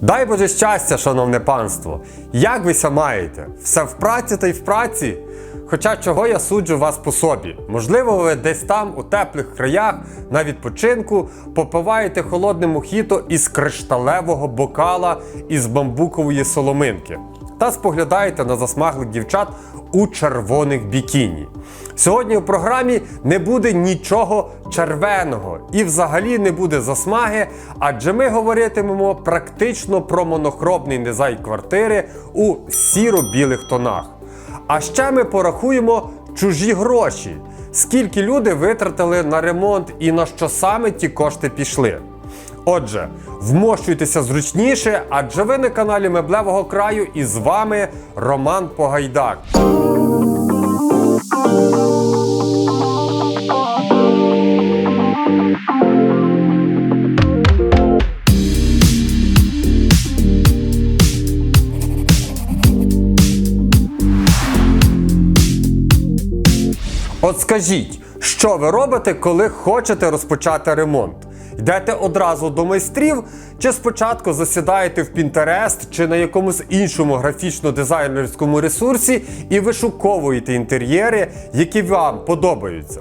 Дай Боже щастя, шановне панство! Як ви маєте? Все в праці та й в праці? Хоча чого я суджу вас по собі? Можливо, ви десь там, у теплих краях, на відпочинку, попиваєте холодне мухіто із кришталевого бокала із бамбукової соломинки та споглядаєте на засмаглих дівчат у червоних бікіні. Сьогодні у програмі не буде нічого червеного і взагалі не буде засмаги, адже ми говоритимемо практично про монохробний дизайн квартири у сіро-білих тонах. А ще ми порахуємо чужі гроші, скільки люди витратили на ремонт і на що саме ті кошти пішли. Отже, вмощуйтеся зручніше, адже ви на каналі Меблевого краю і з вами Роман Погайдак. От скажіть, що ви робите, коли хочете розпочати ремонт? Йдете одразу до майстрів, чи спочатку засідаєте в Pinterest чи на якомусь іншому графічно-дизайнерському ресурсі і вишуковуєте інтер'єри, які вам подобаються.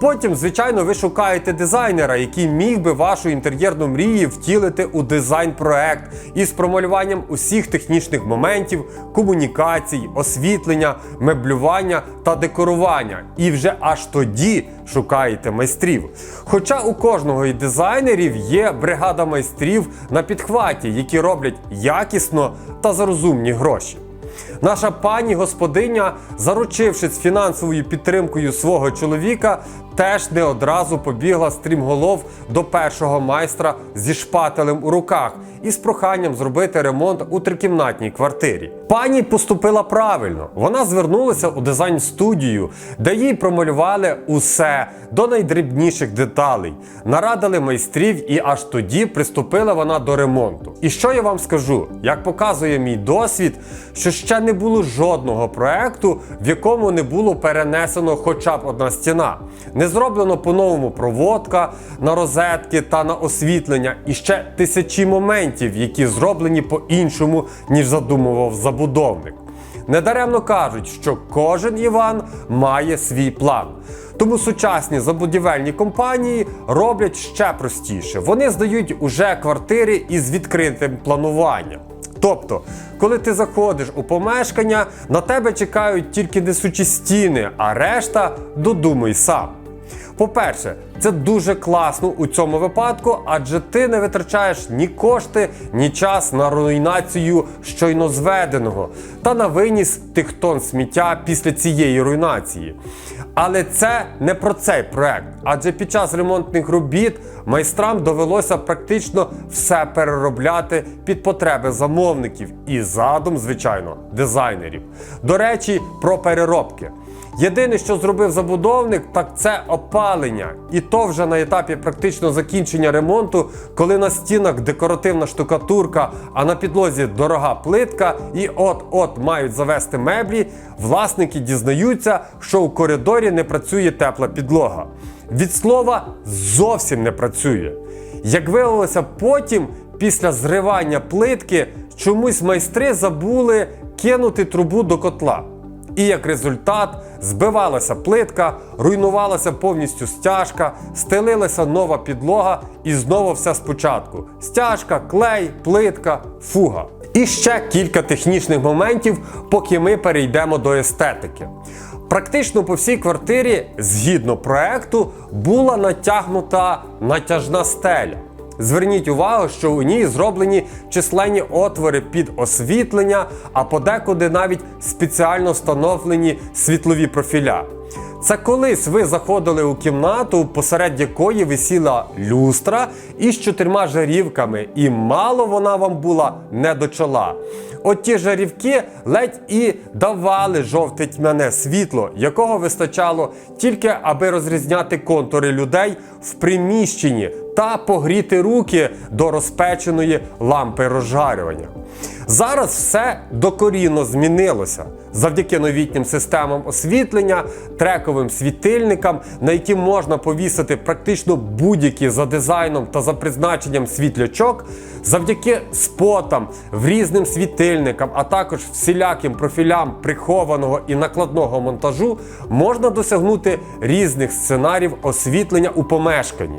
Потім, звичайно, ви шукаєте дизайнера, який міг би вашу інтер'єрну мрію втілити у дизайн-проект із промалюванням усіх технічних моментів, комунікацій, освітлення, меблювання та декорування. І вже аж тоді шукаєте майстрів. Хоча у кожного із дизайнерів є бригада майстрів на підхваті, які роблять якісно та за розумні гроші. Наша пані господиня, заручившись фінансовою підтримкою свого чоловіка, теж не одразу побігла стрімголов до першого майстра зі шпателем у руках і з проханням зробити ремонт у трикімнатній квартирі. Пані поступила правильно. Вона звернулася у дизайн-студію, де їй промалювали усе до найдрібніших деталей, нарадили майстрів, і аж тоді приступила вона до ремонту. І що я вам скажу? Як показує мій досвід, що ще не було жодного проекту, в якому не було перенесено хоча б одна стіна. Не зроблено по-новому проводка на розетки та на освітлення, і ще тисячі моментів, які зроблені по-іншому, ніж задумував забудовник. Недаремно кажуть, що кожен Іван має свій план. Тому сучасні забудівельні компанії роблять ще простіше. Вони здають уже квартири із відкритим плануванням. Тобто, коли ти заходиш у помешкання, на тебе чекають тільки несучі стіни, а решта додумай сам. По-перше, це дуже класно у цьому випадку, адже ти не витрачаєш ні кошти, ні час на руйнацію щойно зведеного та на виніс тих тонн сміття після цієї руйнації. Але це не про цей проект, адже під час ремонтних робіт майстрам довелося практично все переробляти під потреби замовників і задум, звичайно, дизайнерів. До речі, про переробки. Єдине, що зробив забудовник, так це опалення. І то вже на етапі практично закінчення ремонту, коли на стінах декоративна штукатурка, а на підлозі дорога плитка, і от-от мають завести меблі, власники дізнаються, що у коридорі не працює тепла підлога. Від слова зовсім не працює. Як виявилося потім, після зривання плитки, чомусь майстри забули кинути трубу до котла. І як результат збивалася плитка, руйнувалася повністю стяжка, стелилася нова підлога і знову все спочатку. Стяжка, клей, плитка, фуга. І ще кілька технічних моментів, поки ми перейдемо до естетики. Практично по всій квартирі, згідно проекту, була натягнута натяжна стеля. Зверніть увагу, що у ній зроблені численні отвори під освітлення, а подекуди навіть спеціально встановлені світлові профіля. Це колись ви заходили у кімнату, посеред якої висіла люстра із чотирма жарівками, і мало вона вам була не до чола. От ті жарівки ледь і давали жовте тьмяне світло, якого вистачало тільки аби розрізняти контури людей в приміщенні та погріти руки до розпеченої лампи розжарювання. Зараз все докорінно змінилося завдяки новітнім системам освітлення, трековим світильникам, на які можна повісити практично будь-які за дизайном та за призначенням світлячок, завдяки спотам, в різним світильникам, а також всіляким профілям прихованого і накладного монтажу, можна досягнути різних сценаріїв освітлення у помешканні.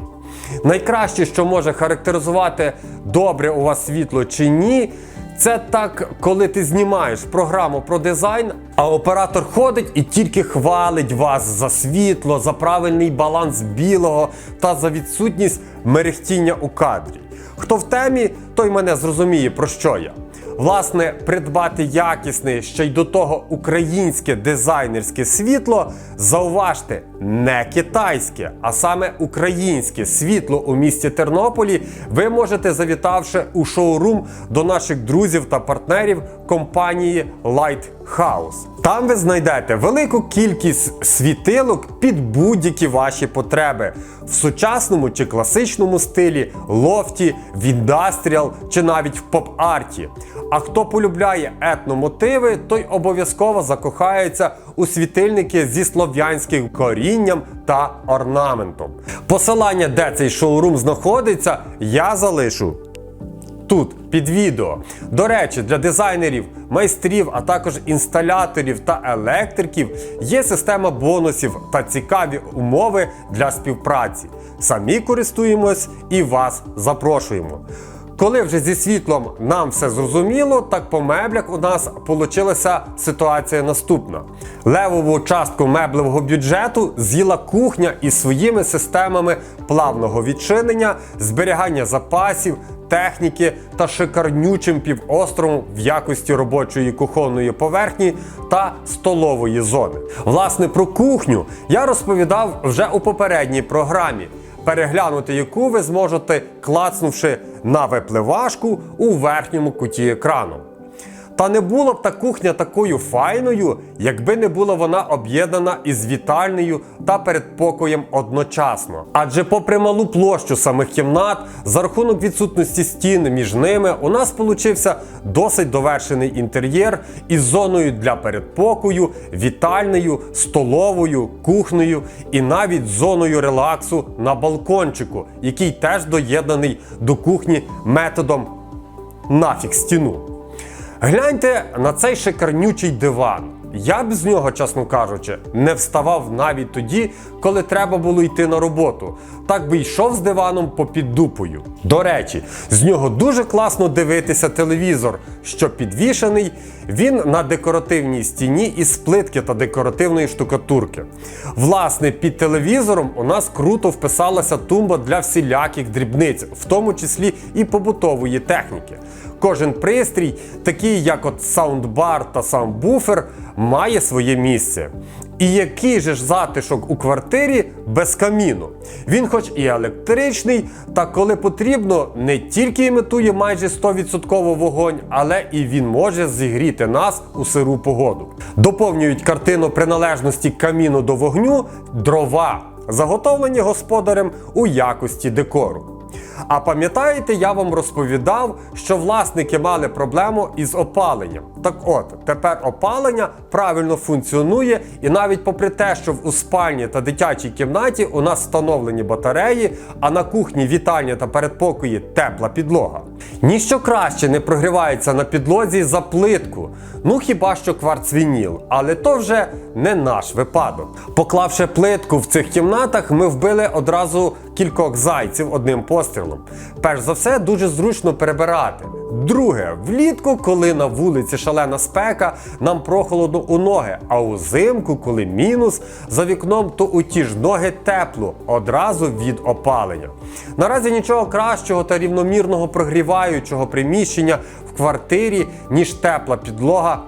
Найкраще, що може характеризувати добре у вас світло чи ні, це так, коли ти знімаєш програму про дизайн, а оператор ходить і тільки хвалить вас за світло, за правильний баланс білого та за відсутність мерехтіння у кадрі. Хто в темі, той мене зрозуміє, про що я. Власне, придбати якісне, ще й до того українське дизайнерське світло, зауважте, не китайське, а саме українське світло у місті Тернополі ви можете завітавши у шоурум до наших друзів та партнерів компанії Lighthouse. Там ви знайдете велику кількість світилок під будь-які ваші потреби в сучасному чи класичному стилі, лофті, в індастріал чи навіть в поп-арті. А хто полюбляє етномотиви, той обов'язково закохається у світильники зі слов'янським корінням та орнаментом. Посилання, де цей шоурум знаходиться, я залишу тут під відео. До речі, для дизайнерів, майстрів, а також інсталяторів та електриків є система бонусів та цікаві умови для співпраці. Самі користуємось і вас запрошуємо. Коли вже зі світлом нам все зрозуміло, так по меблях у нас получилася ситуація наступна: левову частку меблевого бюджету з'їла кухня із своїми системами плавного відчинення, зберігання запасів, техніки та шикарнючим півостровом в якості робочої кухонної поверхні та столової зони. Власне, про кухню я розповідав вже у попередній програмі переглянути яку ви зможете, клацнувши на випливашку у верхньому куті екрану. Та не була б та кухня такою файною, якби не була вона об'єднана із вітальнею та передпокоєм одночасно. Адже, попри малу площу самих кімнат, за рахунок відсутності стін між ними, у нас получився досить довершений інтер'єр із зоною для передпокою, вітальнею, столовою, кухнею і навіть зоною релаксу на балкончику, який теж доєднаний до кухні методом нафіг стіну. Гляньте на цей шикарнючий диван. Я б з нього, чесно кажучи, не вставав навіть тоді, коли треба було йти на роботу. Так би йшов з диваном попід дупою. До речі, з нього дуже класно дивитися телевізор, що підвішений він на декоративній стіні із плитки та декоративної штукатурки. Власне, під телевізором у нас круто вписалася тумба для всіляких дрібниць, в тому числі і побутової техніки. Кожен пристрій, такий як от саундбар та саундбуфер, має своє місце. І який же ж затишок у квартирі без каміну? Він, хоч і електричний, та коли потрібно, не тільки імітує майже 100% вогонь, але і він може зігріти нас у сиру погоду. Доповнюють картину приналежності каміну до вогню дрова, заготовлені господарем у якості декору. А пам'ятаєте, я вам розповідав, що власники мали проблему із опаленням. Так от, тепер опалення правильно функціонує, і навіть попри те, що в у спальні та дитячій кімнаті у нас встановлені батареї, а на кухні, вітальні та передпокої тепла підлога. Ніщо краще не прогрівається на підлозі за плитку. Ну хіба що кварцвініл, але то вже не наш випадок. Поклавши плитку в цих кімнатах, ми вбили одразу кількох зайців одним пострілом. Перш за все, дуже зручно перебирати. Друге, влітку, коли на вулиці шалена спека, нам прохолодно у ноги, а узимку, коли мінус, за вікном, то у ті ж ноги тепло, одразу від опалення. Наразі нічого кращого та рівномірного прогріваючого приміщення в квартирі, ніж тепла підлога,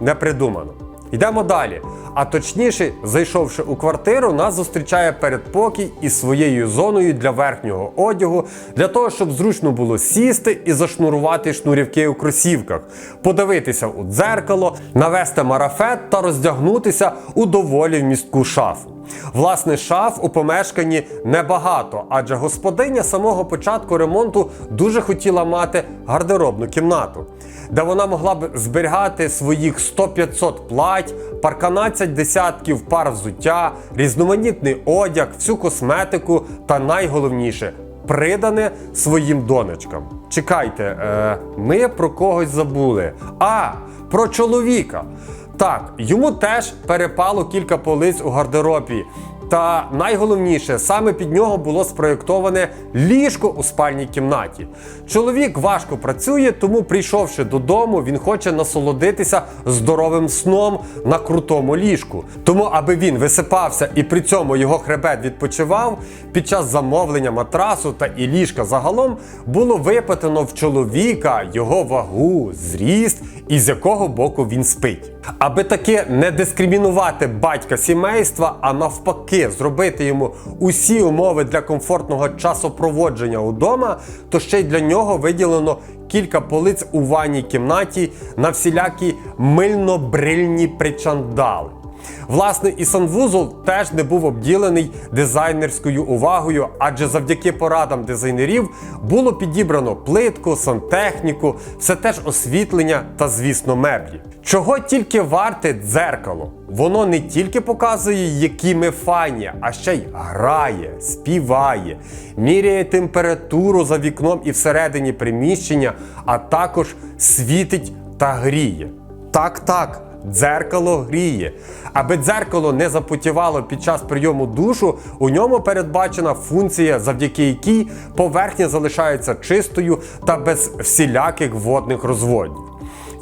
не придумано. Йдемо далі. А точніше, зайшовши у квартиру, нас зустрічає передпокій із своєю зоною для верхнього одягу, для того, щоб зручно було сісти і зашнурувати шнурівки у кросівках, подивитися у дзеркало, навести марафет та роздягнутися у доволі вмістку шафу. Власне, шаф у помешканні небагато, адже господиня самого початку ремонту дуже хотіла мати гардеробну кімнату, де вона могла б зберігати своїх 100-500 плать, парканадцять десятків пар взуття, різноманітний одяг, всю косметику та найголовніше придане своїм донечкам. Чекайте, е, ми про когось забули. А, про чоловіка. Так, йому теж перепало кілька полиць у гардеробі. Та найголовніше, саме під нього було спроєктоване ліжко у спальній кімнаті. Чоловік важко працює, тому, прийшовши додому, він хоче насолодитися здоровим сном на крутому ліжку. Тому, аби він висипався і при цьому його хребет відпочивав, під час замовлення матрасу та і ліжка загалом було випитано в чоловіка його вагу, зріст і з якого боку він спить. Аби таки не дискримінувати батька сімейства, а навпаки, зробити йому усі умови для комфортного часопроводження удома, то ще й для нього виділено кілька полиць у ванній кімнаті на всілякі мильно-брильні причандали. Власне, і санвузол теж не був обділений дизайнерською увагою, адже завдяки порадам дизайнерів було підібрано плитку, сантехніку, все теж освітлення та, звісно, меблі. Чого тільки варте дзеркало? Воно не тільки показує, які ми файні, а ще й грає, співає, міряє температуру за вікном і всередині приміщення, а також світить та гріє. Так, так. Дзеркало гріє. Аби дзеркало не запотівало під час прийому душу, у ньому передбачена функція, завдяки якій поверхня залишається чистою та без всіляких водних розводів.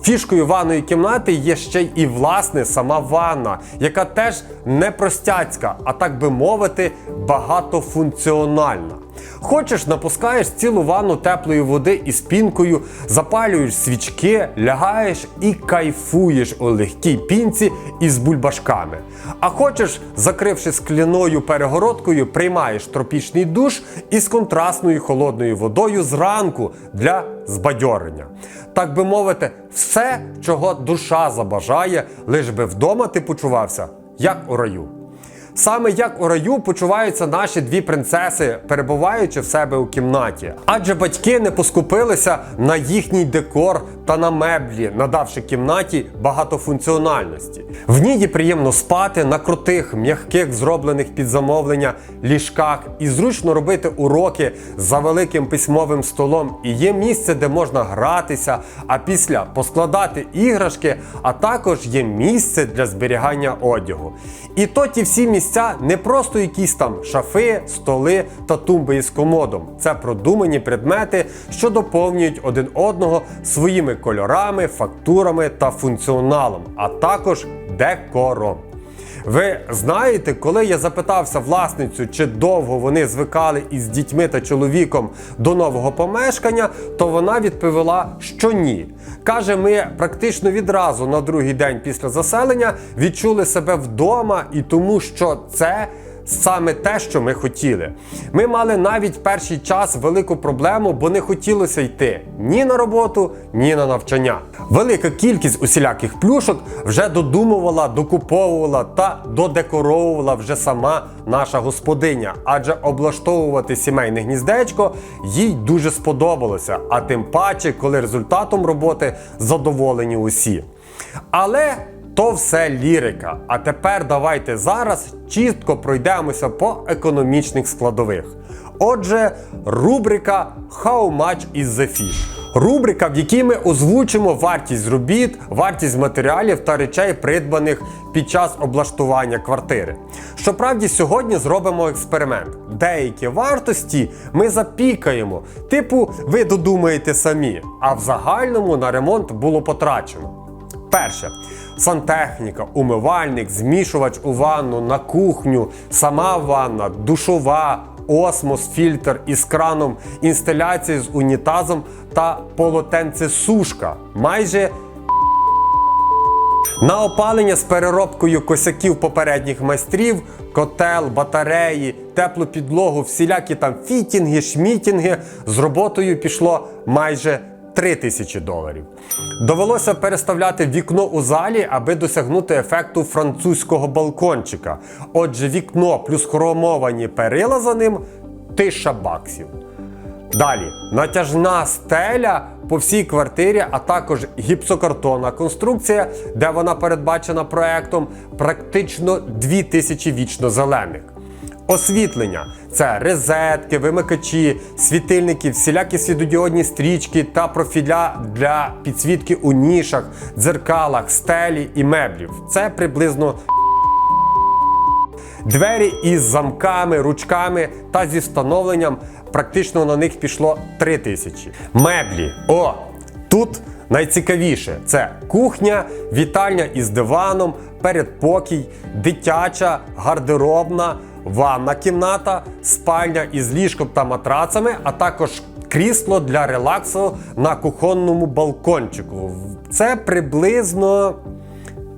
Фішкою ванної кімнати є ще і власне сама ванна, яка теж не простяцька, а так би мовити, багатофункціональна. Хочеш, напускаєш цілу ванну теплої води із пінкою, запалюєш свічки, лягаєш і кайфуєш у легкій пінці із бульбашками. А хочеш, закривши скляною перегородкою, приймаєш тропічний душ із контрастною холодною водою зранку для збадьорення. Так би мовити, все, чого душа забажає, лиш би вдома ти почувався, як у раю. Саме як у раю почуваються наші дві принцеси, перебуваючи в себе у кімнаті. Адже батьки не поскупилися на їхній декор та на меблі, надавши кімнаті багатофункціональності. В ній є приємно спати на крутих, м'яких, зроблених під замовлення ліжках і зручно робити уроки за великим письмовим столом. І є місце, де можна гратися, а після поскладати іграшки, а також є місце для зберігання одягу. І то ті всі місця не просто якісь там шафи, столи та тумби із комодом. Це продумані предмети, що доповнюють один одного своїми кольорами, фактурами та функціоналом, а також декором. Ви знаєте, коли я запитався власницю, чи довго вони звикали із дітьми та чоловіком до нового помешкання, то вона відповіла, що ні. Каже, ми практично відразу на другий день після заселення відчули себе вдома і тому, що це. Саме те, що ми хотіли. Ми мали навіть перший час велику проблему, бо не хотілося йти ні на роботу, ні на навчання. Велика кількість усіляких плюшок вже додумувала, докуповувала та додекоровувала вже сама наша господиня, адже облаштовувати сімейне гніздечко їй дуже сподобалося, а тим паче, коли результатом роботи задоволені усі. Але то все лірика. А тепер давайте зараз чітко пройдемося по економічних складових. Отже, рубрика How much is the fish? Рубрика, в якій ми озвучимо вартість робіт, вартість матеріалів та речей, придбаних під час облаштування квартири. Щоправді, сьогодні зробимо експеримент. Деякі вартості ми запікаємо, типу, ви додумаєте самі, а в загальному на ремонт було потрачено. Перше. Сантехніка, умивальник, змішувач у ванну, на кухню, сама ванна, душова, осмос, фільтр із краном, інсталяція з унітазом та полотенцесушка. Майже на опалення з переробкою косяків попередніх майстрів, котел, батареї, теплу підлогу, всілякі там фітінги, шмітінги з роботою пішло майже 3 тисячі доларів. Довелося переставляти вікно у залі, аби досягнути ефекту французького балкончика. Отже, вікно плюс хромовані перила за ним 1000 баксів. Далі натяжна стеля по всій квартирі, а також гіпсокартонна конструкція, де вона передбачена проектом, практично 2000 вічно зелених. Освітлення це розетки, вимикачі, світильники, всілякі світодіодні стрічки та профіля для підсвітки у нішах, дзеркалах, стелі і меблів. Це приблизно Двері із замками, ручками та зі встановленням практично на них пішло 3 тисячі. Меблі. О! Тут найцікавіше: це кухня, вітальня із диваном, передпокій, дитяча, гардеробна, ванна кімната, спальня із ліжком та матрацами, а також крісло для релаксу на кухонному балкончику. Це приблизно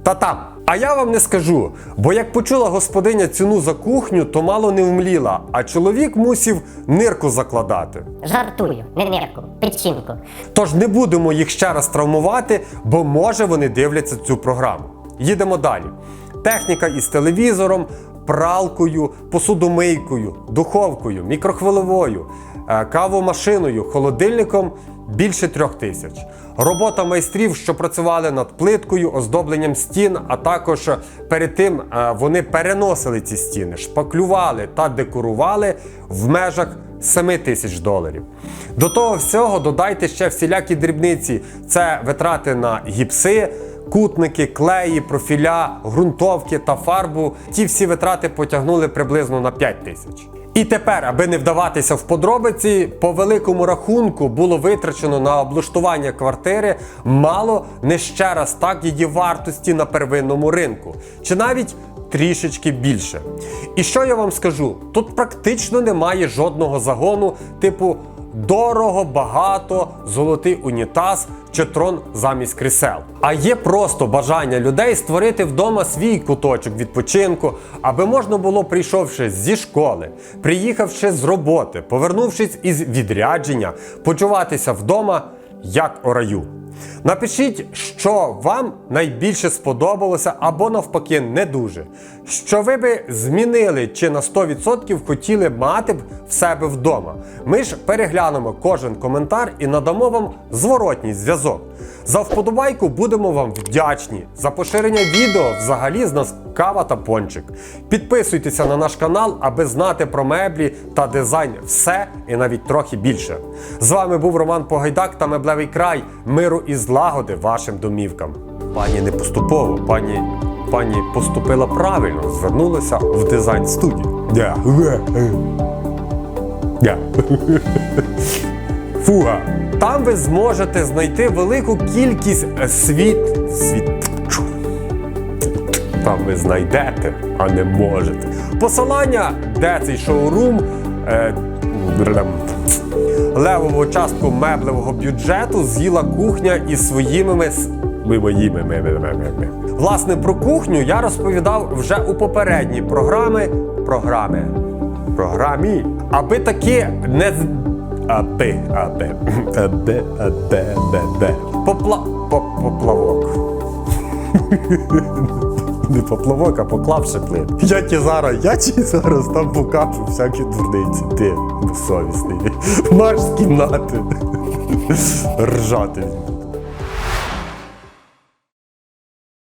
та там. А я вам не скажу, бо як почула господиня ціну за кухню, то мало не вмліла, а чоловік мусів нирку закладати. Жартую, не нирку, печінку. Тож не будемо їх ще раз травмувати, бо може вони дивляться цю програму. Їдемо далі. Техніка із телевізором, пралкою, посудомийкою, духовкою, мікрохвилевою, е, кавомашиною, холодильником більше трьох тисяч. Робота майстрів, що працювали над плиткою, оздобленням стін, а також перед тим е, вони переносили ці стіни, шпаклювали та декорували в межах 7 тисяч доларів. До того всього додайте ще всілякі дрібниці: це витрати на гіпси, кутники, клеї, профіля, ґрунтовки та фарбу. Ті всі витрати потягнули приблизно на 5 тисяч. І тепер, аби не вдаватися в подробиці, по великому рахунку було витрачено на облаштування квартири мало не ще раз так її вартості на первинному ринку, чи навіть трішечки більше. І що я вам скажу? Тут практично немає жодного загону, типу дорого, багато, золотий унітаз чи трон замість крісел. А є просто бажання людей створити вдома свій куточок відпочинку, аби можна було, прийшовши зі школи, приїхавши з роботи, повернувшись із відрядження, почуватися вдома як у раю. Напишіть, що вам найбільше сподобалося або навпаки не дуже. Що ви би змінили чи на 100% хотіли мати б в себе вдома. Ми ж переглянемо кожен коментар і надамо вам зворотній зв'язок. За вподобайку будемо вам вдячні. За поширення відео взагалі з нас кава та пончик. Підписуйтеся на наш канал, аби знати про меблі та дизайн все і навіть трохи більше. З вами був Роман Погайдак та Меблевий край. Миру і злагоди вашим домівкам. Пані не поступово, пані, пані поступила правильно, звернулася в дизайн студію. Фуга. Там ви зможете знайти велику кількість е, світ. світ. Там ви знайдете, а не можете. Посилання, де цей шоурум. Е, левову частку меблевого бюджету з'їла кухня із своїми Власне, про кухню я розповідав вже у попередній програми. Програми. Програмі. Аби таки не з- Аби, аби, аби, аби, аби, аби. Попла... Поплавок. Не поплавок, а поклавши плит. Я ті зараз, я ті зараз там покажу всякі дурниці. Ти безсовісний. Маш з кімнати. Ржати.